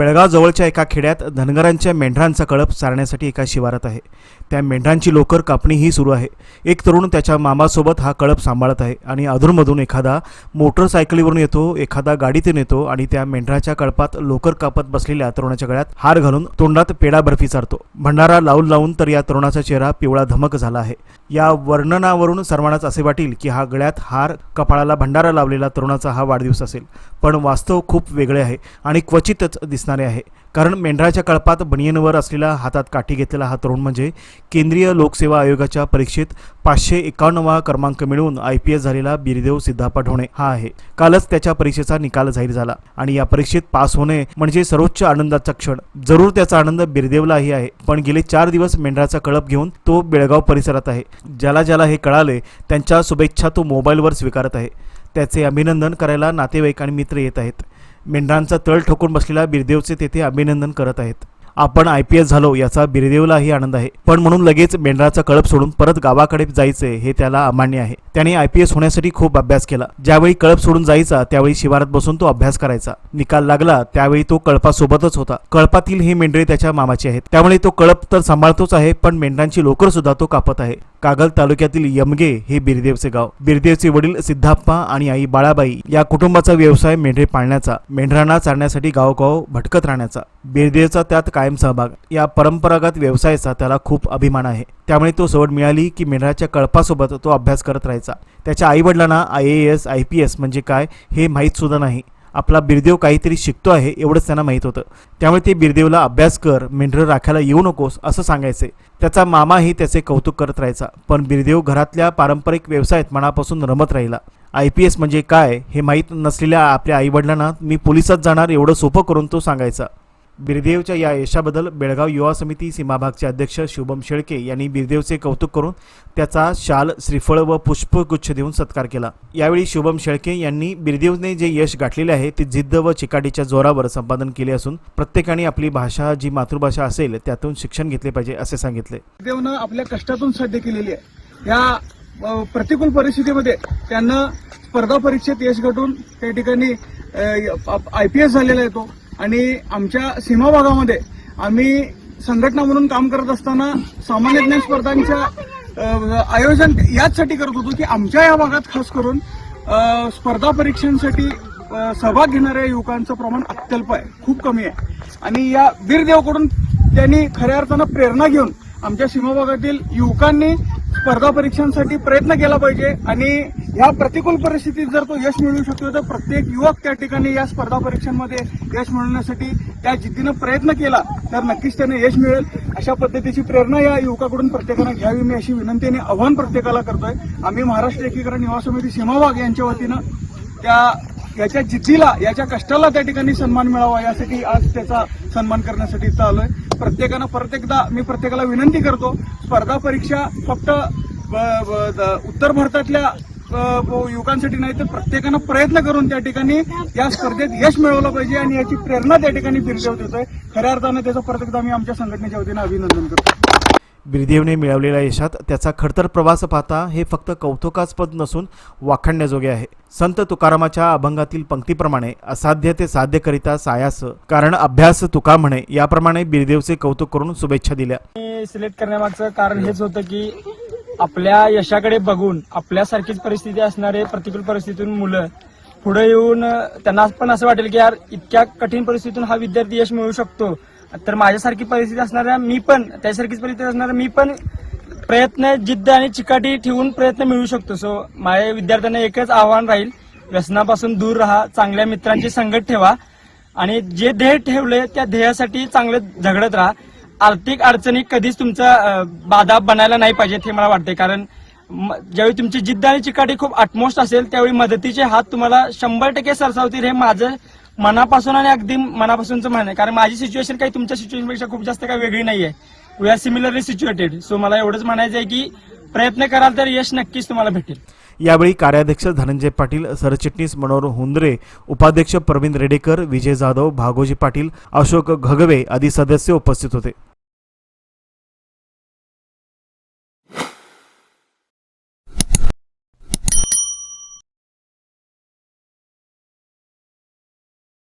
बेळगाव जवळच्या एका खेड्यात धनगरांच्या मेंढरांचा कळप सारण्यासाठी एका शिवारात आहे. त्या मेंढरांची लोकर कापणीही सुरू आहे. एक तरुण त्याच्या मामासोबत हा कळप सांभाळत आहे आणि अधूनमधून एखादा मोटरसायकलीवरून येतो एखादा गाडीतून येतो आणि त्या मेंढराच्या कळपात लोकर कापत बसलेल्या तरुणाच्या गळ्यात हार घालून तोंडात पेडा बर्फी चारतो. भंडारा लावून लावून तर या तरुणाचा चेहरा पिवळा धमक झाला आहे. या वर्णनावरून सर्वांनाच असे वाटेल की हा गळ्यात हार कपाळाला भंडारा लावलेला तरुणाचा हा वाढदिवस असेल. पण वास्तव खूप वेगळे आहे आणि क्वचितच दिसणार आहे. कारण मेंढराच्या कळपात बनियनवर असलेला हातात काठी घेतलेला हा तरुण म्हणजे केंद्रीय लोकसेवा आयोगाच्या परीक्षेत पाचशे एकावन्नवा क्रमांक मिळवून आय पी एस झालेला बिरदेव सिद्धापा ढोणे हा आहे. कालच त्याच्या परीक्षेचा निकाल जाहीर झाला आणि या परीक्षेत पास होणे म्हणजे सर्वोच्च आनंदाचा क्षण. जरूर त्याचा आनंद बिरदेवलाही आहे. पण गेले चार दिवस मेंढराचा कळप घेऊन तो बेळगाव परिसरात आहे. ज्याला ज्याला हे कळाले त्यांच्या शुभेच्छा तो मोबाईलवर स्वीकारत आहे. त्याचे अभिनंदन करायला नातेवाईक आणि मित्र येत आहेत. मेंढरांचा तळ ठोकून बसलेल्या बिरदेवचे तेथे अभिनंदन करत आहेत. आपण आय पी एस झालो याचा बिरदेवलाही आनंद आहे. पण म्हणून लगेच मेंढराचा कळप सोडून परत गावाकडे जायचे हे त्याला अमान्य आहे. त्याने आय पी एस होण्यासाठी खूप अभ्यास केला. ज्यावेळी कळप सोडून जायचा त्यावेळी शिवारात बसून तो अभ्यास करायचा. निकाल लागला त्यावेळी तो कळपासोबतच होता. कळपातील ही मेंढरे त्याच्या मामाची आहेत. त्यामुळे तो कळप तर सांभाळतोच आहे पण मेंढरांची लोकर सुद्धा तो कापत आहे. कागल तालुक्यातील यमगे हे बिरदेवचे गाव. बिरदेवचे वडील सिद्धाप्पा आणि आई बाळाबाई या कुटुंबाचा व्यवसाय मेंढरे पाळण्याचा मेंढरांना चारण्यासाठी गावगाव भटकत राहण्याचा. बिरदेवचा त्यात कायम सहभाग या परंपरागत व्यवसायाचा त्याला खूप अभिमान आहे. त्यामुळे तो सवड मिळाली की मेंढराच्या कळपासोबत तो अभ्यास करत राहायचा. त्याच्या आईवडिलांना I A S I P S म्हणजे काय हे माहीतसुद्धा नाही. आपला बिरदेव काहीतरी शिकतो आहे एवढंच त्यांना माहीत होतं. त्यामुळे ते बिरदेवला अभ्यास कर मेंढरं राखायला येऊ नकोस असं सांगायचे. त्याचा मामाही त्याचे कौतुक करत राहायचा. पण बिरदेव घरातल्या पारंपरिक व्यवसायात मनापासून रमत राहिला. आय पी एस म्हणजे काय हे माहीत नसलेल्या आपल्या आईवडिलांना मी पोलिसात जाणार एवढं सोपं करून तो सांगायचा. बिरदेवच्या या यशाबद्दल बेळगाव युवा समिती सीमाभागचे अध्यक्ष शुभम शेळके यांनी बिरदेवचे कौतुक करून त्याचा शाल श्रीफळ व पुष्पगुच्छ देऊन सत्कार केला. यावेळी शुभम शेळके यांनी बिरदेवने जे यश गाठलेले आहे ते जिद्द व चिकाटीच्या जोरावर संपादन केले असून प्रत्येकाने आपली भाषा जी मातृभाषा असेल त्यातून शिक्षण घेतले पाहिजे असे सांगितले. देवनं आपल्या कष्टातून साध्य केलेली आहे. या प्रतिकूल परिस्थितीमध्ये त्यांना स्पर्धा परीक्षेत यश गाठून त्या ठिकाणी आय पी एस झालेला आहे तो आणि आमच्या सीमा भागामध्ये आम्ही संघटना म्हणून काम करत असताना सामान्य ज्ञान स्पर्धांच्या आयोजन याचसाठी करत होतो की आमच्या या भागात खास करून स्पर्धा परीक्षांसाठी सहभाग घेणाऱ्या युवकांचं प्रमाण अत्यल्प आहे खूप कमी आहे. आणि या वीरदेवकडून त्यांनी खऱ्या अर्थानं प्रेरणा घेऊन आमच्या सीमा भागातील युवकांनी स्पर्धा परीक्षांसाठी प्रयत्न केला पाहिजे आणि या प्रतिकूल परिस्थितीत जर तो यश मिळवू शकतो तर प्रत्येक युवक त्या ठिकाणी या स्पर्धा परीक्षांमध्ये यश मिळवण्यासाठी त्या जिद्दीनं प्रयत्न केला तर नक्कीच त्याने यश मिळेल. अशा पद्धतीची प्रेरणा या युवकाकडून प्रत्येकानं घ्यावी. मी अशी विनंती आणि आव्हान प्रत्येकाला करतोय. आम्ही महाराष्ट्र एकीकरण युवा समिती सीमावाग यांच्या वतीनं त्या याच्या जिद्दीला याच्या कष्टाला त्या ठिकाणी सन्मान मिळावा यासाठी आज त्याचा सन्मान करण्यासाठी इथं आलोय. प्रत्येकानं परत एकदा मी प्रत्येकाला विनंती करतो स्पर्धा परीक्षा फक्त उत्तर भारतातल्या युवकांसाठी नाही तर प्रत्येकानं प्रयत्न करून त्या ठिकाणी या स्पर्धेत यश मिळवलं पाहिजे आणि याची प्रेरणा त्या ठिकाणी बिरदेव देतोय. खऱ्या अर्थानं त्याचं परत एकदा मी आमच्या संघटनेच्या वतीनं अभिनंदन करतो. बिरदेवने मिळवलेल्या यशात त्याचा खडतर प्रवास पाहता हे फक्त कौतुकास्पद नसून वाखाणण्याजोगे आहे. संत तुकारामाच्या अभंगातील पंक्तीप्रमाणे असाध्य ते साध्य करिता सायास कारण अभ्यास तुका म्हणे याप्रमाणे बिरदेवचे कौतुक करून शुभेच्छा दिल्या. सिलेक्ट करण्यामागचं कारण हेच होतं की आपल्या यशाकडे बघून आपल्यासारखीच परिस्थिती असणारे प्रतिकूल परिस्थितीतून मुलं पुढे येऊन त्यांना पण असं वाटेल की यार इतक्या कठीण परिस्थितीतून हा विद्यार्थी यश मिळू शकतो. तर माझ्यासारखी परिस्थिती असणाऱ्या मी पण त्यासारखीच परिस्थिती असणाऱ्या मी पण प्रयत्न जिद्द आणि चिकाटी ठेवून प्रयत्न मिळू शकतो. सो माझ्या विद्यार्थ्यांना एकच आव्हान राहील व्यसनापासून दूर राहा चांगल्या मित्रांची संगत ठेवा आणि जे ध्येय ठेवले त्या ध्येयासाठी चांगले झगडत राहा. आर्थिक अडचणी कधीच तुमचा बाधा बनायला नाही पाहिजेत हे मला वाटते कारण म- ज्यावेळी तुमची जिद्द आणि चिकाटी खूप अटमोस्ट असेल त्यावेळी मदतीचे हात तुम्हाला शंभर टक्के सरसावतील हे माझं मनापासून आणि अगदी मनापासूनचं म्हणणं आहे. कारण माझी सिच्युएशन काही तुमच्या सिच्युएशनपेक्षा खूप जास्त काही वेगळी नाही आहे we are similarly situated so मला एवढंच म्हणायचं आहे की प्रयत्न कराल तर यश नक्कीच तुम्हाला भेटेल. यावेळी कार्याध्यक्ष धनंजय पाटील सरचिटणीस मनोहर हुंदरे उपाध्यक्ष प्रवीण रेडेकर विजय जाधव भागोजी पाटील अशोक घगवे आदी सदस्य उपस्थित होते.